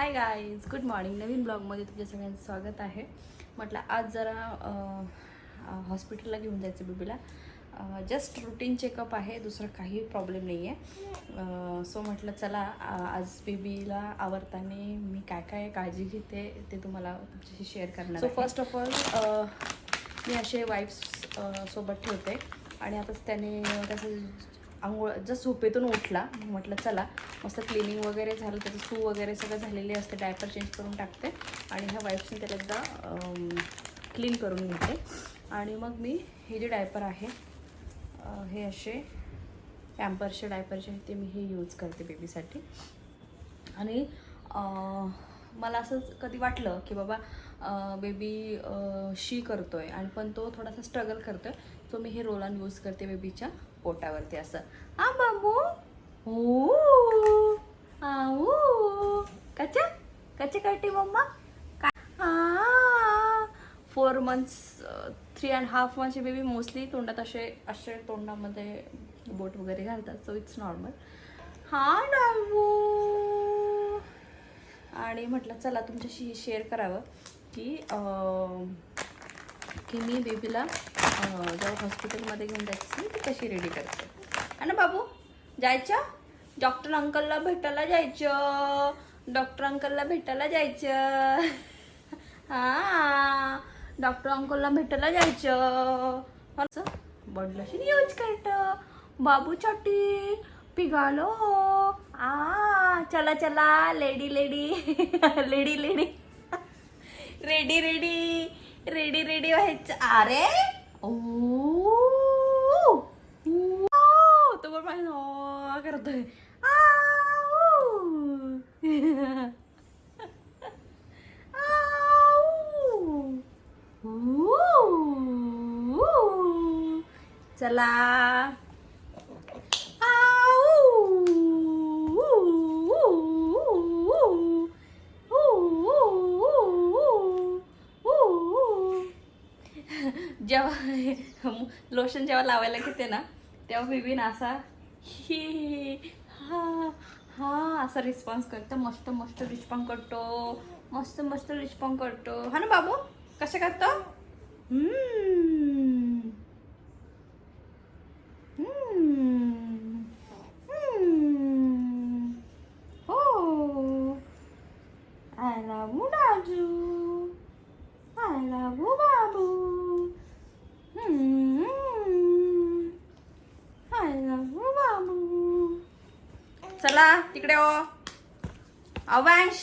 हाय guys good morning नवीन ब्लॉगमध्ये तुमच्या सगळ्यांचं स्वागत आहे. म्हटलं आज जरा हॉस्पिटलला घेऊन जायचं बेबीला. जस्ट रुटीन चेकअप आहे दुसरं काही प्रॉब्लेम नाही आहे सो म्हटलं चला आज बेबीला आवरताना मी काय काय काळजी घेते ते तुम्हाला तुमच्याशी शेअर करणार सो फर्स्ट ऑफ ऑल मी असे वाईफ्स सोबत ठेवते. आणि आता त्याने त्याचं आंघोळ जस्ट झोपेतून उठला. म्हटलं चला. मस्त क्लिनिंग वगैरे झालं त्याचं सू वगैरे सगळं झालेली असते डायपर चेंज करून टाकते. आणि ह्या वाईप्सने त्याला एकदा क्लीन करून घेते. आणि मग मी हे जे डायपर आहे हे असे पॅम्पर्सचे डायपरचे ते मी हे यूज करते बेबीसाठी आणि मला असंच कधी वाटलं की बाबा बेबी शी करतो आहे आणि पण तो थोडासा स्ट्रगल करतो आहे सो मी हे रोल ऑन यूज करते बेबीच्या पोटावरती असं. हा बाबू. हो. आऊ कच्चा? कच्चे करते मम्मा? हा four months three and half मंथचे baby mostly तोंडात असे असे तोंडामध्ये बोट वगैरे घालतात. सो इट्स नॉर्मल हा डाबू आणि म्हटलं चला तुमच्याशी शेअर करावं की की मी बेबीला जाऊ हॉस्पिटलमध्ये घेऊन जायची ती कशी रेडी करते. आणि ना बाबू जायचं? डॉक्टर अंकलला भेटायला जायचं. डॉक्टर अंकलला भेटायला जायचं. हां. डॉक्टर अंकलला भेटायला जायचं. असं. बडलाशी यूज करतं बाबू छोटी पिघालो. आ चला चला. Lady lady lady lady ready ready ready ready व्हायचं. अरे! ओ ऊ. तो पण माझ्या हो करतोय आऊ. आऊ. ऊ. चला लोशन जेव्हा लावायला घेते ना तेव्हा बिबीन असा ही हा हा असा रिस्पॉन्स करतो. मस्त मस्त रिस्पॉन्स करतो. मस्त मस्त रिस्पॉन्स करतो. हा ना बाबू? कसं करतो? तिकडे हो. ओ अवांश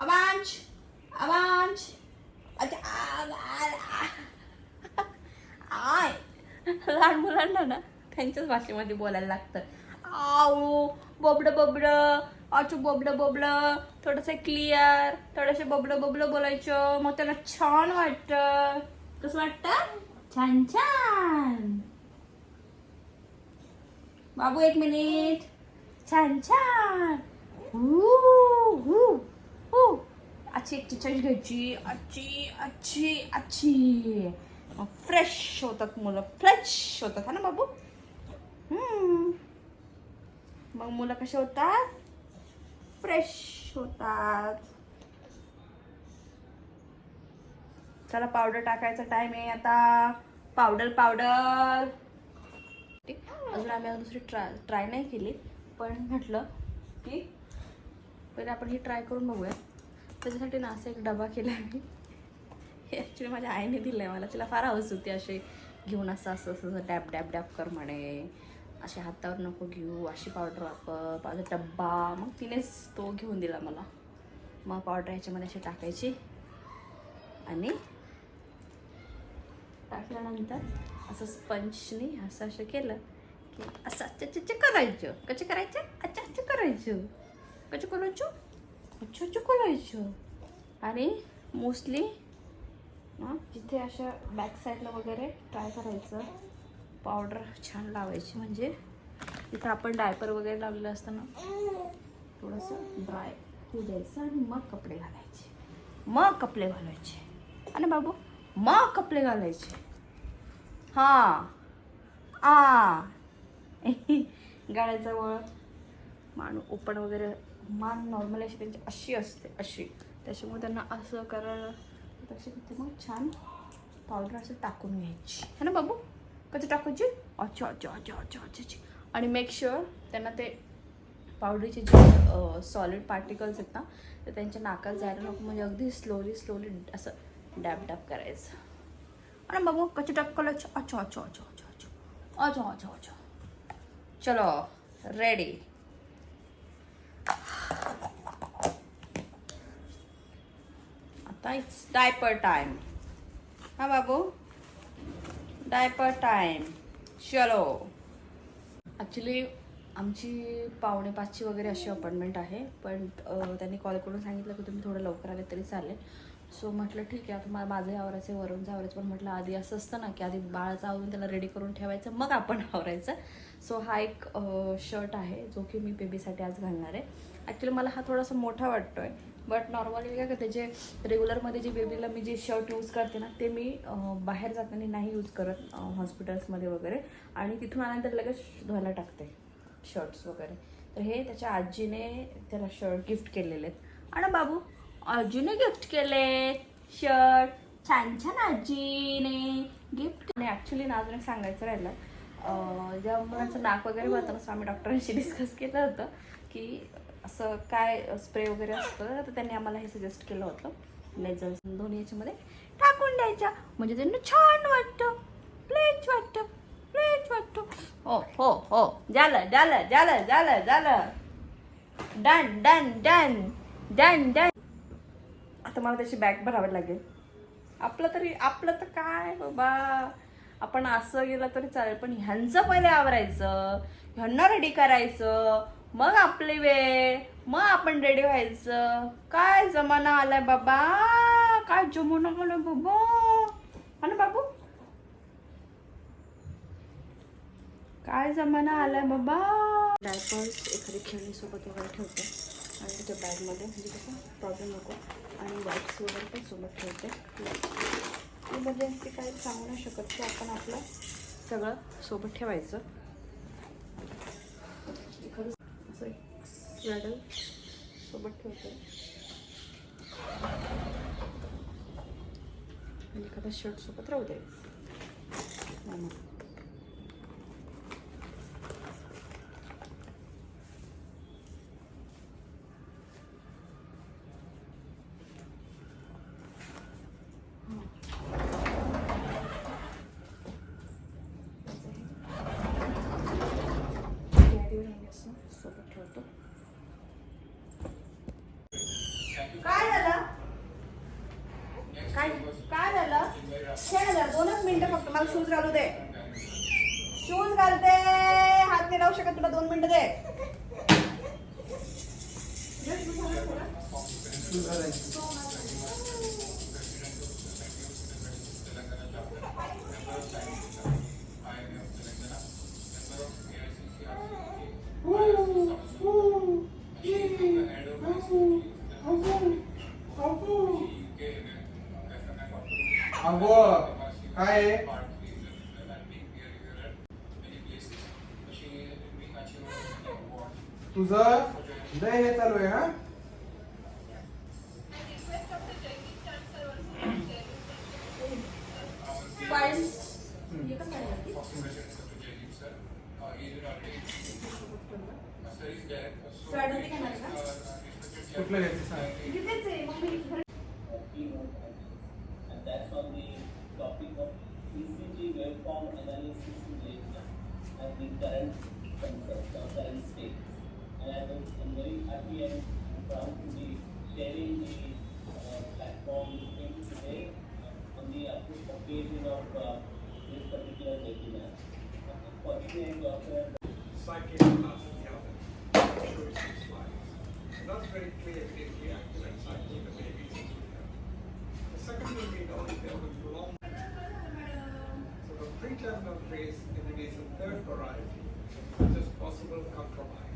अवांश अवांश अच्छा, आय. लहान मुलांना ना त्यांच्याच भाषेमध्ये बोलायला लागतं. आओ बोबड बोबड अचू बोबड बोबड थोडस क्लिअर थोडस बोबड बोबड बोलायचं. मग त्यांना छान वाटतं. कसं वाटतं? छान छान. बाबू एक मिनिट छान छान. हू, हू, आजची एक टीचर घ्यायची. आजची आजची आजची. फ्रेश होतात मुलं. फ्रेश होतात. हा ना बाबू? हम्म. मग मुलं कसे होतात? फ्रेश होतात. चला पावडर टाकायचा टाइम आहे आता. पावडर पावडर अजून आम्ही दुसरी ट्राय ट्राय नाही केली. पण म्हटलं की पहिले आपण हे ट्राय करून बघूया. त्याच्यासाठी ना असा एक डबा केला मी. हे ॲक्च्युली माझ्या आईने दिलं आहे मला. तिला फार हवस होती असे घेऊन असं असं असं असं डॅब डॅब डॅब कर म्हणे. असे हातावर नको घेऊ. अशी पावडर वापर. माझा डब्बा. मग तिनेच तो घेऊन दिला मला. मग पावडर ह्याच्यामध्ये अशी टाकायची. आणि टाकल्यानंतर असं स्पंजने असं असं केलं. की असं अच्छा अच्छा करायचं. कसे करायचं? अच्छा अच्छा करायचं. कसे करायचं? अच्छा अच्छा करायचं. आणि मोस्टली जिथे अशा बॅक साईडला वगैरे ट्राय करायचं पावडर छान लावायची. म्हणजे तिथं आपण डायपर वगैरे लावलेलं असतं ना थोडंसं ड्राय होऊ द्यायचं आणि मग कपडे घालायचे. मग कपडे घालायचे. आणि बाबू मग कपडे घालायचे. हां. आ. गाड्याजवळ मान ओपन वगैरे मान नॉर्मल अशी त्यांची अशी असते अशी. त्याच्यामुळे त्यांना असं करायला तशी तिथे मग छान पावडर असं टाकून घ्यायची. है ना बाबू? कधी टाकायची? अच्छा अच्छा अच्छा अच्छा अच्छा आणि मेक शुअर त्यांना ते पावडरचे जे सॉलिड पार्टिकल्स आहेत ना ते त्यांच्या नाकात जायला नको. म्हणजे अगदी स्लोली स्लोली असं डॅप डॅप करायचं. आणि बाबू? कशी टाकलं? अच्छा अच्छा अच्छा अच्छा अच्छा. अच्छा अच्छा अच्छा. चलो रेडी आता इट्स डायपर टाइम हा बाबू? डायपर टाइम चलो. ॲक्च्युली आमची पावणे पाचची वगैरे अशी अपॉइंटमेंट आहे पण त्यांनी कॉल करून सांगितलं की तुम्ही थोडं लवकर आले तरी चालेल. सो म्हटलं ठीक आहे आता मला माझंही आवरायचं आहे वरूनचं आवरायचं पण म्हटलं आधी असं असतं ना की आधी बाळाचं आवरून त्याला रेडी करून ठेवायचं मग आपण आवरायचं. सो हा एक शर्ट आहे जो की मी बेबीसाठी आज घालणार आहे. ॲक्च्युली मला हा थोडासा मोठा वाटतो आहे बट नॉर्मली काय करते जे रेग्युलरमध्ये जे बेबीला मी जे शर्ट यूज करते ना ते मी बाहेर जाताना नाही यूज करत हॉस्पिटल्समध्ये वगैरे. आणि तिथून आल्यानंतर लगेच धुवायला टाकते शर्ट्स वगैरे. तर हे त्याच्या आजीने त्याला शर्ट गिफ्ट केलेले आहेत. आणि बाबू आजीने गिफ्ट केले. शर्ट छान छान आजीने गिफ्ट आणि ॲक्च्युली ना अजून सांगायचं राहिलं. जेव्हा मुलांचं नाक वगैरे होतं ना आम्ही डॉक्टरांशी डिस्कस केलं होतं की असं काय स्प्रे वगैरे असतं तर त्यांनी आम्हाला हे सजेस्ट केलं होतं. लेझर दोन्ही याच्यामध्ये टाकून द्यायच्या. म्हणजे त्यांना छान वाटतं. प्लेच वाटतं. प्लेच वाटतं. हो हो हो. झालं झालं झालं झालं झालं. Done done done done done आता मला त्याची बॅग भरावी लागेल. आपलं तरी आपलं तर काय बाबा. आपण असं गेलं तरी चालेल. पण ह्यांचं पहिले आवरायचं ह्यांना रेडी करायचं मग आपली वेळ मग आपण रेडी व्हायचं. काय जमाना आलाय बाबा? काय जमाना आलाय बाबा? हा ना बाबू? काय जमाना आलाय बाबा? डायपर्स एखादी खेळणीसोबत वगैरे ठेवते. आणि त्याच्या बॅगमध्ये म्हणजे कसं प्रॉब्लेम नको. आणि वाईट्स वगैरे पण सोबत ठेवते. इमर्जन्सी काय सांगू नाही शकत की आपण आपलं सगळं सोबत ठेवायचं. एखादं असं एक सोबत ठेवते. आणि एखादा शर्ट सोबत राहू द्यायचं नाही मग. कॅरी असं सोबत काय झालं? काय काय झालं? खेळ झालं दोनच मिनिटं फक्त मला शूज घालू दे. शूज घालते. हात नाही लावू शकत तुला दोन मिनिटं दे. अगो तुझं लय हे चालू आहे हा कुठलं घ्यायचं सांग and that's on the topic of ECG waveform analysis in data and the current concept or current state. I'm very happy and proud to be sharing the uh, platform today on the occasion of uh, this particular webinar. Unfortunately, Dr. psychic of the other. Show slides. That's very clear is reactive and cycling the as have. The second thing we know is there was long. Third variety, which is possible compromise.